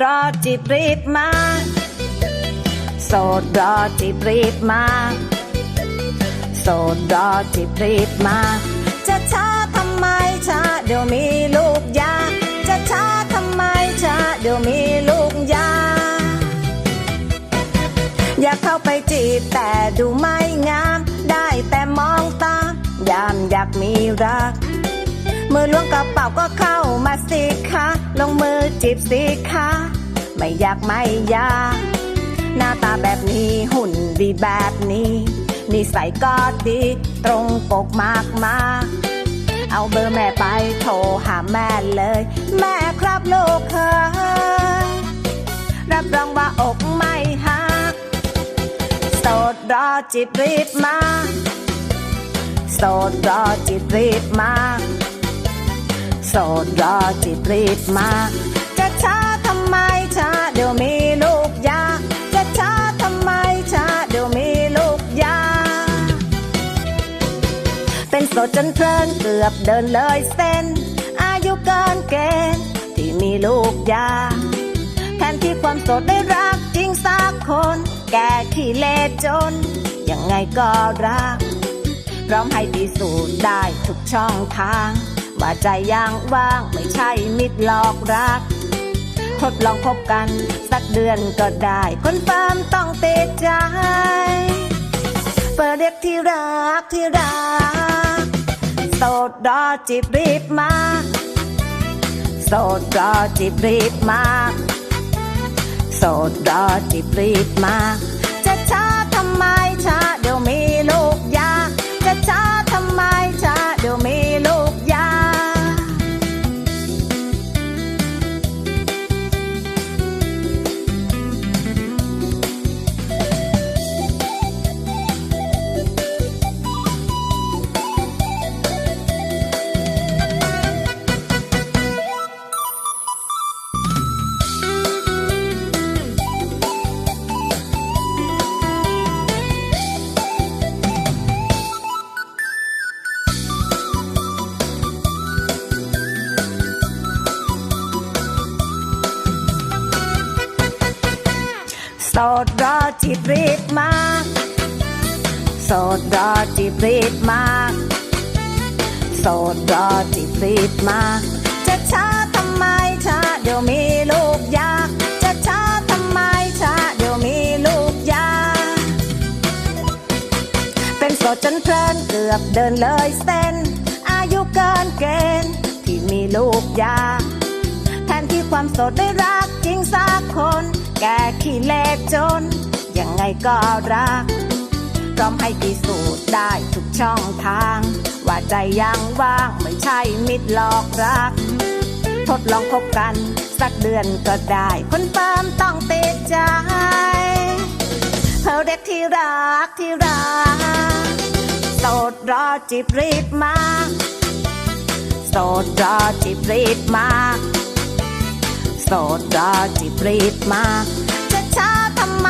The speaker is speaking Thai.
ดรอจีบรีบมา โสดรอจีบรีบมา โสดรอจีบรีบมา จะช้าทำไมช้าเดี๋ยวมีลูกยา จะช้าทำไมช้าเดี๋ยวมีลูกยา อยากเข้าไปจีบแต่ดูไม่งาม ได้แต่มองตามยามอยากมีรัก มือล้วงกระเป๋าก็เข้ามาสิคะลงมือจีบสิคะไม่อยากไม่อยากหน้าตาแบบนี้หุ่นดีแบบนี้นิสัยก็ดีตรงปกมากมากเอาเบอร์แม่ไปโทรหาแม่เลย แม่ครับลูกเคยรับรองว่าอกไม่หักโสดรอจิบรีบมาโสดรอจิบรีบมา สดรอจิบรีบมา จะช้าทำไมช้าเดี๋ยวมีลูกยา จะช้าทำไมช้าเดี๋ยวมีลูกยา เป็นโสดจนเพลินเกือบเดินเลยเส้น อายุเกินเกณฑ์ที่มีลูกยา แทนที่ความโสดได้รักจริงสักคน แก่ขี้เลจน ยังไงก็รักพร้อมให้พิสูจน์ได้ทุกช่องทาง ว่าใจยังว่างไม่ใช่มิตรหลอกรัก ทดลองคบกันสักเดือนก็ได้ คนเฟิร์มต้องติดใจ เปิดเรียกที่รักที่รัก โสดรอจีบรีบมา โสดรอจีบรีบมาโสดรอจีบรีบมา จะช้าทำไม โสดรอจีบรีบมาโสดรอจีบรีบมาโสดรอจีบรีบมา จะช้าทำไมช้าเดี๋ยวมีลูกยาจะช้าทำไมช้าเดี๋ยวมีลูกยาเป็นโสดจนเพลินเกือบเดินเลยเส้น อายุเกินเกณฑ์ที่มีลูกยาแทนที่ความโสดได้รักจริงสักคน แก่ขี้เล็กจน ยังไงก็รักพร้อมให้พิสูจน์ได้ทุกช่องทาง ว่าใจยังว่างไม่ใช่มิตรหลอกรัก ทดลองคบกันสักเดือนก็ได้ คนเฟิร์มต้องติดใจเธอเด็กที่รักที่รักโสดรอจีบรีบมาโสดรอจีบรีบมา สดรอจีบรีบมาจะช้าทำไม